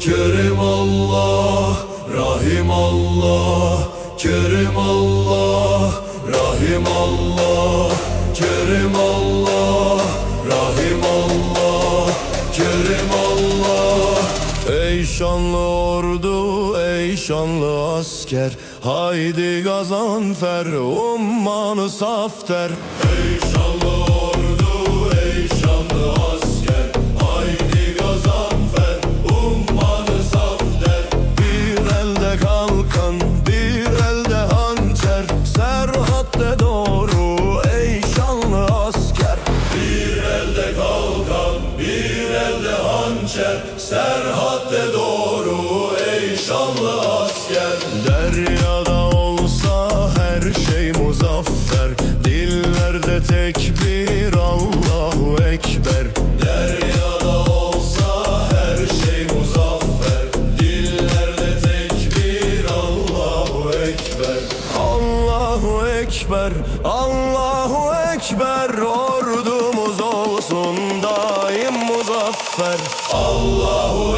Kerim Allah, Rahim Allah, Kerim Allah, Rahim Allah, Kerim Allah, Rahim Allah, Kerim Allah. Ey şanlı ordu, ey şanlı asker, haydi gazanfer, ummanı safter. Ey şanlı ordu, bize doğru ey şanlı asker. Bir elde kalkan bir elde hançer. Serhatte doğru ey şanlı asker. Deryada olsa her şey muzaffer. Dillerde tek bir Allahu Ekber ordumuz olsun daim muzaffer. Allahu Ekber